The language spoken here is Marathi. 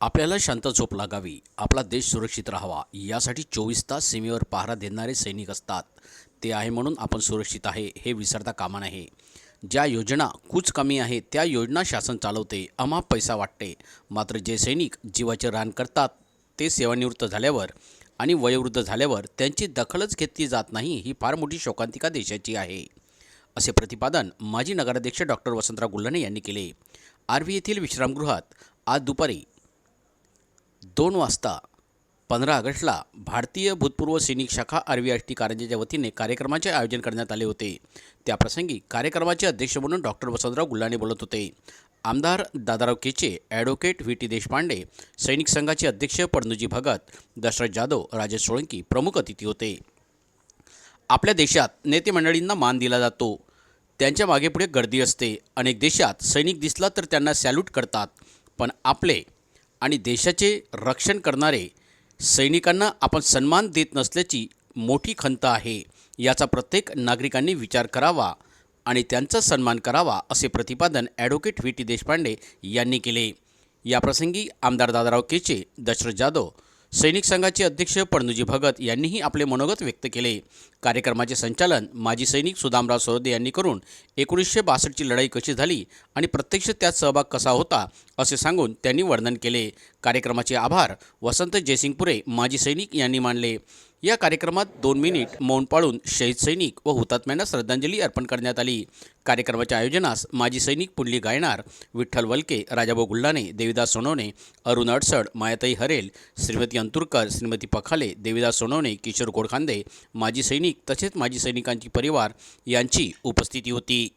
आपल्याला शांत झोप लागावी आपला देश सुरक्षित राहावा यासाठी चोवीस तास सीमेवर पहारा देणारे सैनिक असतात. ते आहे म्हणून आपण सुरक्षित आहे हे विसरता कामा नाही ज्या योजना कुच कमी आहे त्या योजना शासन चालवते अमाप पैसा वाटते. मात्र जे सैनिक जीवाचे रान करतात ते सेवानिवृत्त झाल्यावर आणि वयोवृद्ध झाल्यावर त्यांची दखलच घेतली जात नाही ही फार मोठी शोकांतिका देशाची आहे. असे प्रतिपादन माजी नगराध्यक्ष डॉक्टर वसंतराव गुल्हाने यांनी केले. आर्वी येथील विश्रामगृहात आज दुपारी दोन वाजता पंधरा ऑगस्टला भारतीय भूतपूर्व सैनिक शाखा आरवी एस टी कारंजेच्या वतीने कार्यक्रमाचे आयोजन करण्यात आले होते. त्याप्रसंगी कार्यक्रमाचे अध्यक्ष म्हणून डॉक्टर वसंतराव गुल्लाने बोलत होते. आमदार Dadarao Keche advocate V T Deshpande सैनिक संघाचे अध्यक्ष पडनुजी भगत दशरथ जाधव राजेश सोळंकी प्रमुख अतिथी होते. आपल्या देशात नेते मंडळींना मान दिला जातो. त्यांच्या मागेपुढे गर्दी असते. अनेक देशात सैनिक दिसला तर त्यांना सॅल्यूट करतात. पण आपले आणि देशाचे रक्षण करणारे सैनिकांना आपण सन्मान देत नसल्याची मोठी खंत आहे याचा प्रत्येक नागरिकांनी विचार करावा आणि त्यांचा सन्मान करावा असे प्रतिपादन ॲडव्होकेट व्ही. टी. देशपांडे यांनी केले. याप्रसंगी आमदार दादाराव केचे दशरथ जाधव सैनिक संघाचे अध्यक्ष पणनुजी भगत यांनीही आपले मनोगत व्यक्त केले. कार्यक्रमाचे संचालन माजी सैनिक सुदामराव सरोदे यांनी करून एकोणीसशे बासष्टची लढाई कशी झाली आणि प्रत्यक्ष त्यात सहभाग कसा होता असे सांगून त्यांनी वर्णन केले. कार्यक्रमाचे आभार वसंत जयसिंगपुरे माजी सैनिक यांनी मानले. या कार्यक्रमात दोन मिनिट मौन पाळून शहीद सैनिक व हुतात्म्यांना श्रद्धांजली अर्पण करण्यात आली. कार्यक्रमाच्या आयोजनास माजी सैनिक पुंडली गायणार विठ्ठल वलके राजाभाऊ गुल्हाने देविदास सोनवणे अरुण अडसड मायाताई हरेल श्रीमती अंतुरकर श्रीमती पखाले देविदास सोनवणे किशोर गोडखांदे माजी सैनिक तसेच माजी सैनिकांची परिवार यांची उपस्थिती होती.